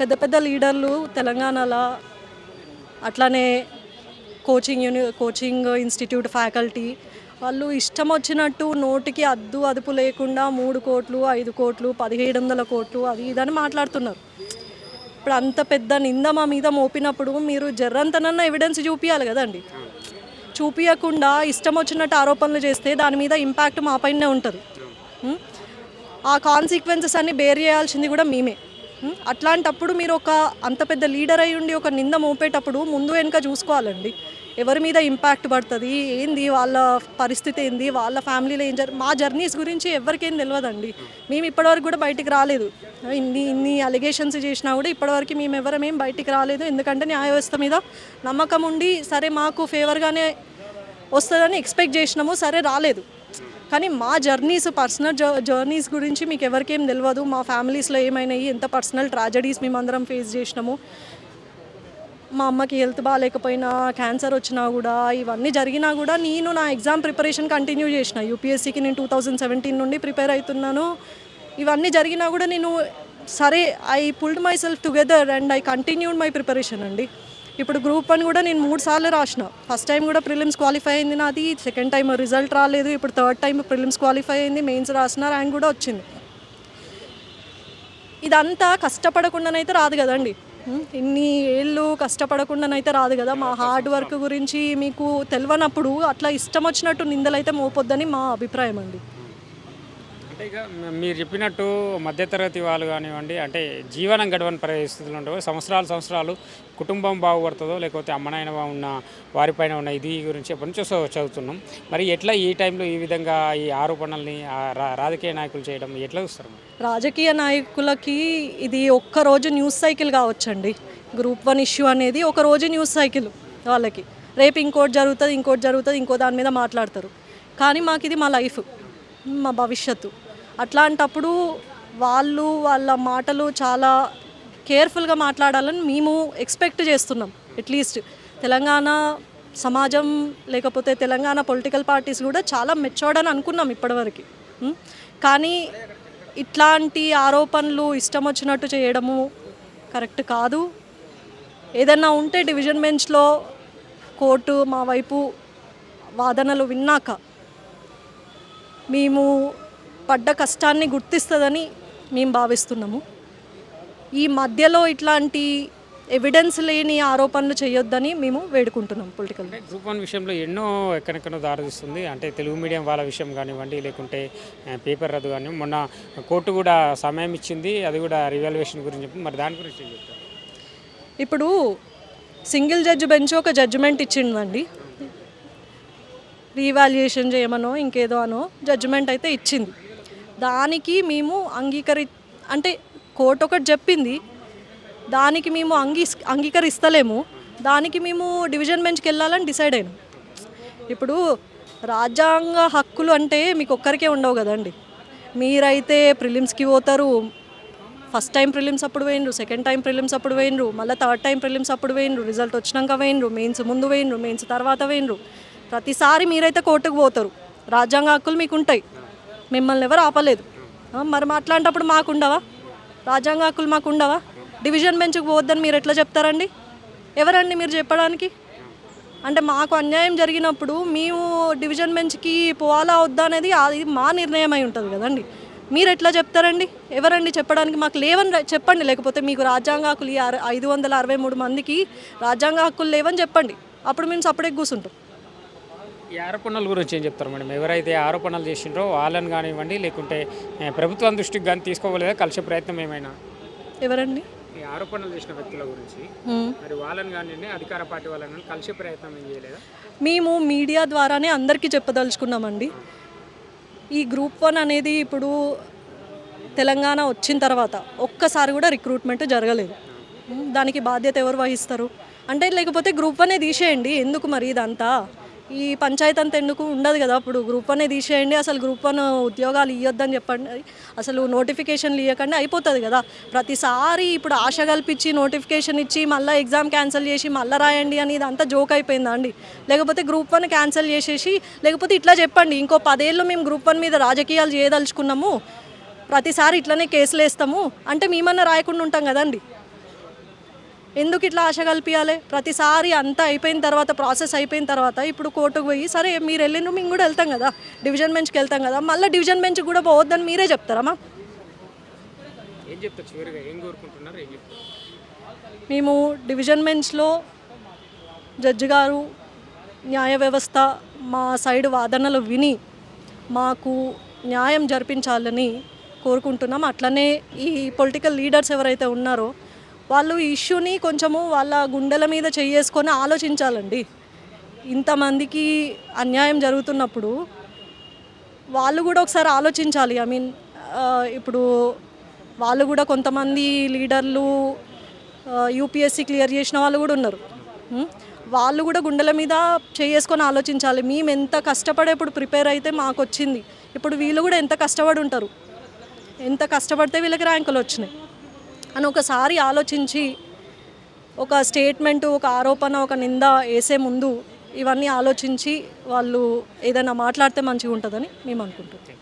పెద్ద పెద్ద లీడర్లు తెలంగాణలో అట్లానే coaching uni coaching institute faculty వాళ్ళు ఇష్టం వచ్చినట్టు నోటికి అద్దు అదుపు లేకుండా మూడు కోట్లు ఐదు కోట్లు పదిహేడు వందల కోట్లు అది ఇదని మాట్లాడుతున్నారు. ఇప్పుడు అంత పెద్ద నింద మా మీద మోపినప్పుడు మీరు జర్రంతనన్న ఎవిడెన్స్ చూపించాలి కదండి. చూపించకుండా ఇష్టం వచ్చినట్టు ఆరోపణలు చేస్తే దాని మీద ఇంపాక్ట్ మా పైనే ఉంటుంది. ఆ కాన్సిక్వెన్సెస్ అన్ని బేర్ చేయాల్సింది కూడా మేమే. అట్లాంటప్పుడు మీరు ఒక అంత పెద్ద లీడర్ అయి ఉండి ఒక నింద మోపేటప్పుడు ముందు వెనుక చూసుకోవాలండి. ఎవరి మీద ఇంపాక్ట్ పడుతుంది? ఏంది వాళ్ళ పరిస్థితి ఏంది? వాళ్ళ ఫ్యామిలీలో ఏం జరి మా జర్నీస్ గురించి ఎవరికేం తెలియదండి మేము ఇప్పటివరకు కూడా బయటికి రాలేదు. ఇన్ని ఇన్ని అలిగేషన్స్ చేసినా కూడా ఇప్పటివరకు మేము ఎవరమేం బయటికి రాలేదు. ఎందుకంటే న్యాయ వ్యవస్థ మీద నమ్మకం ఉండి సరే మాకు ఫేవర్గానే వస్తుందని ఎక్స్పెక్ట్ చేసినాము సరే రాలేదు. కానీ మా జర్నీస్ పర్సనల్ జర్నీస్ గురించి మీకు ఎవరికేం తెలియదు మా ఫ్యామిలీస్లో ఏమైనాయి ఎంత పర్సనల్ ట్రాజడీస్ మేమందరం ఫేస్ చేసినాము. మా అమ్మకి హెల్త్ బాగాలేకపోయినా క్యాన్సర్ వచ్చినా కూడా ఇవన్నీ జరిగినా కూడా నేను నా ఎగ్జామ్ ప్రిపరేషన్ కంటిన్యూ చేసిన. యూపీఎస్సీకి నేను టూ థౌజండ్ సెవెంటీన్ నుండి ప్రిపేర్ అవుతున్నాను. ఇవన్నీ జరిగినా కూడా నేను సరే I pulled myself together and I continued my preparation అండి. ఇప్పుడు గ్రూప్ వన్ కూడా నేను మూడు సార్లు రాసిన. ఫస్ట్ టైం కూడా ప్రిలిమ్స్ క్వాలిఫై అయింది నాది. సెకండ్ టైం రిజల్ట్ రాలేదు. ఇప్పుడు థర్డ్ టైం ప్రిలిమ్స్ క్వాలిఫై అయింది. మెయిన్స్ రాసిన ర్యాంక్ కూడా వచ్చింది. ఇదంతా కష్టపడకుండానైతే రాదు కదండి. ఇన్ని ఏళ్ళు కష్టపడకుండానైతే రాదు కదా. మా హార్డ్ వర్క్ గురించి మీకు తెలియనప్పుడు అట్లా ఇష్టం వచ్చినట్టు నిందలైతే మోపొద్దని మా అభిప్రాయం అండి. అంటే ఇక మీరు చెప్పినట్టు మధ్యతరగతి వాళ్ళు కానివ్వండి అంటే జీవనం గడవని పరిస్థితులు ఉంటాయి సంవత్సరాలు సంవత్సరాలు కుటుంబం బాగుపడుతుందో లేకపోతే అమ్మనాయన ఉన్న వారిపైన ఉన్న ఇది గురించి ఎప్పటి నుంచో చదువుతున్నాం. మరి ఎట్లా ఈ టైంలో ఈ విధంగా ఈ ఆరోపణల్ని రా- రాజకీయ నాయకులు చేయడం ఎట్లా చూస్తారు రాజకీయ నాయకులకి ఇది ఒక్క రోజు న్యూస్ సైకిల్ కావచ్చండి. గ్రూప్ వన్ ఇష్యూ అనేది ఒక రోజు న్యూస్ సైకిల్ వాళ్ళకి. రేపు ఇంకోటి జరుగుతుంది ఇంకోటి జరుగుతుంది ఇంకో దాని మీద మాట్లాడతారు. కానీ మాకు ఇది మా లైఫ్ మా భవిష్యత్తు. అట్లాంటప్పుడు వాళ్ళు వాళ్ళ మాటలు చాలా కేర్ఫుల్గా మాట్లాడాలని మేము ఎక్స్పెక్ట్ చేస్తున్నాం అట్లీస్ట్. తెలంగాణ సమాజం లేకపోతే తెలంగాణ పొలిటికల్ పార్టీస్ కూడా చాలా మెచ్యూర్డ్ అని అనుకున్నాం ఇప్పటివరకు. కానీ ఇట్లాంటి ఆరోపణలు ఇష్టం వచ్చినట్టు చేయడము కరెక్ట్ కాదు. ఏదన్నా ఉంటే డివిజన్ బెంచ్లో కోర్టు మా వైపు వాదనలు విన్నాక మేము పడ్డ కష్టాన్ని గుర్తిస్తుందని మేము భావిస్తున్నాము. ఈ మధ్యలో ఇట్లాంటి ఎవిడెన్స్ లేని ఆరోపణలు చేయొద్దని మేము వేడుకుంటున్నాం పొలిటికల్ గ్రూప్ వన్ విషయంలో ఎన్నో ఎక్కడెక్కడో దారితీస్తుంది అంటే తెలుగు మీడియం వాళ్ళ విషయం కానివ్వండి లేకుంటే పేపర్ రద్దు కానీ మొన్న కోర్టు కూడా సమయం ఇచ్చింది. అది కూడా రివాల్యుయేషన్ గురించి చెప్పి మరి దాని గురించి చెప్తారు? ఇప్పుడు సింగిల్ జడ్జి బెంచ్ ఒక జడ్జిమెంట్ ఇచ్చిందండి. రీవాల్యుయేషన్ చేయమనో ఇంకేదో అనో జడ్జిమెంట్ అయితే ఇచ్చింది. దానికి మేము అంగీకరి అంటే కోర్టు ఒకటి చెప్పింది దానికి మేము అంగీ అంగీకరిస్తలేము దానికి మేము డివిజన్ బెంచ్కి వెళ్ళాలని డిసైడ్ అయినాం. ఇప్పుడు రాజ్యాంగ హక్కులు అంటే మీకు ఒక్కరికే ఉండవు కదండి. మీరైతే ప్రిలిమ్స్కి పోతారు ఫస్ట్ టైం ప్రిలిమ్స్ అప్పుడు వేయండ్రు సెకండ్ టైం ప్రిలిమ్స్ అప్పుడు వేయండ్రు మళ్ళీ థర్డ్ టైం ప్రిలిమ్స్ అప్పుడు వేయండ్రు రిజల్ట్ వచ్చినాక వేయండ్రు మెయిన్స్ ముందు వేయండ్రు మెయిన్స్ తర్వాత వేయండ్రు ప్రతిసారి మీరైతే కోర్టుకు పోతారు. రాజ్యాంగ హక్కులు మీకు ఉంటాయి మిమ్మల్ని ఎవరు ఆపలేదు. మరి మాట్లాడేటప్పుడు మాకుండవా? మాకు ఉండవా రాజ్యాంగ హక్కులు మాకు ఉండవా డివిజన్ బెంచ్కి పోవద్దని మీరు ఎట్లా చెప్తారండి? ఎవరండి మీరు చెప్పడానికి? అంటే మాకు అన్యాయం జరిగినప్పుడు మేము డివిజన్ బెంచ్కి పోవాలా వద్దా అనేది అది మా నిర్ణయం అయి ఉంటుంది కదండి. మీరు ఎట్లా చెప్తారండి? ఎవరండి చెప్పడానికి? మాకు లేవని చెప్పండి. లేకపోతే మీకు రాజ్యాంగ హక్కులు ఈ ఐదు వందల అరవై మూడు మందికి రాజ్యాంగ హక్కులు లేవని చెప్పండి. అప్పుడు మేము సపరేట్ కూర్చుంటాం ఈ ఆరోపణల గురించి ఏం చెప్తారు మేడం? ఎవరైతే ఆరోపణలు చేసిండ్రో వాళ్ళని కానివ్వండి లేకుంటే ప్రభుత్వం దృష్టికి కానీ తీసుకోవలేదా? కలిసే ప్రయత్నం ఏమైనా? ఎవరండి? ఈ ఆరోపణలు చేసిన వ్యక్తుల గురించి. మరి వాళ్ళని కానివ్వండి అధికార పార్టీ వాళ్ళని కలిసే ప్రయత్నం ఏం చేయలేదా? మేము మీడియా ద్వారానే అందరికీ చెప్పదలుచుకున్నామండి. ఈ గ్రూప్ వన్ అనేది ఇప్పుడు తెలంగాణ వచ్చిన తర్వాత ఒక్కసారి కూడా రిక్రూట్మెంట్ జరగలేదు. దానికి బాధ్యత ఎవరు వహిస్తారు? అంటే లేకపోతే గ్రూప్ వనే తీసేయండి. ఎందుకు మరి ఇదంతా? ఈ పంచాయతీ అంత ఎందుకు ఉండదు కదా? అప్పుడు గ్రూప్ వన్ తీసేయండి అసలు గ్రూప్ వన్ ఉద్యోగాలు ఇవ్వద్దని చెప్పండి. అసలు నోటిఫికేషన్లు ఇవ్వకండి అయిపోతుంది కదా? ప్రతిసారి ఇప్పుడు ఆశ కల్పించి నోటిఫికేషన్ ఇచ్చి మళ్ళీ ఎగ్జామ్ క్యాన్సిల్ చేసి మళ్ళీ రాయండి అని ఇదంతా జోక్ అయిపోయిందా అండి? లేకపోతే గ్రూప్ వన్ క్యాన్సిల్ చేసేసి లేకపోతే ఇట్లా చెప్పండి ఇంకో పదేళ్ళు మేము గ్రూప్ వన్ మీద రాజకీయాలు చేయదలుచుకున్నాము ప్రతిసారి ఇట్లనే కేసులు వేస్తాము అంటే మేమన్నా రాయకుండా ఉంటాం కదండి? ఎందుకు ఇట్లా ఆశ కల్పించాలి ప్రతిసారి అంతా అయిపోయిన తర్వాత ప్రాసెస్ అయిపోయిన తర్వాత ఇప్పుడు కోర్టుకు పోయి సరే మీరు వెళ్ళిన మేము కూడా వెళ్తాం కదా. డివిజన్ బెంచ్కి వెళ్తాం కదా. మళ్ళీ డివిజన్ బెంచ్ కూడా పోవద్దని మీరే చెప్తారమ్మా మేము డివిజన్ బెంచ్లో జడ్జి గారు న్యాయ వ్యవస్థ మా సైడ్ వాదనలు విని మాకు న్యాయం జరిపించాలని కోరుకుంటున్నాం. అట్లనే ఈ పొలిటికల్ లీడర్స్ ఎవరైతే ఉన్నారో వాళ్ళు ఈ ఇష్యూని కొంచెము వాళ్ళ గుండెల మీద చేసుకొని ఆలోచించాలండి. ఇంతమందికి అన్యాయం జరుగుతున్నప్పుడు వాళ్ళు కూడా ఒకసారి ఆలోచించాలి. ఐ మీన్ ఇప్పుడు వాళ్ళు కూడా కొంతమంది లీడర్లు యూపీఎస్సీ క్లియర్ చేసిన వాళ్ళు కూడా ఉన్నారు. వాళ్ళు కూడా గుండెల మీద చేసుకొని ఆలోచించాలి. మేము ఎంత కష్టపడే ఇప్పుడు ప్రిపేర్ అయితే మాకు వచ్చింది ఇప్పుడు వీళ్ళు కూడా ఎంత కష్టపడి ఉంటారు. ఎంత కష్టపడితే వీళ్ళకి ర్యాంకులు వచ్చినాయి. అని ఒకసారి ఆలోచించి ఒక స్టేట్మెంట్ ఒక ఆరోపణ ఒక నింద వేసే ముందు ఇవన్నీ ఆలోచించి వాళ్ళు ఏదైనా మాట్లాడితే మంచిగా ఉంటుందని మేము అనుకుంటున్నాం.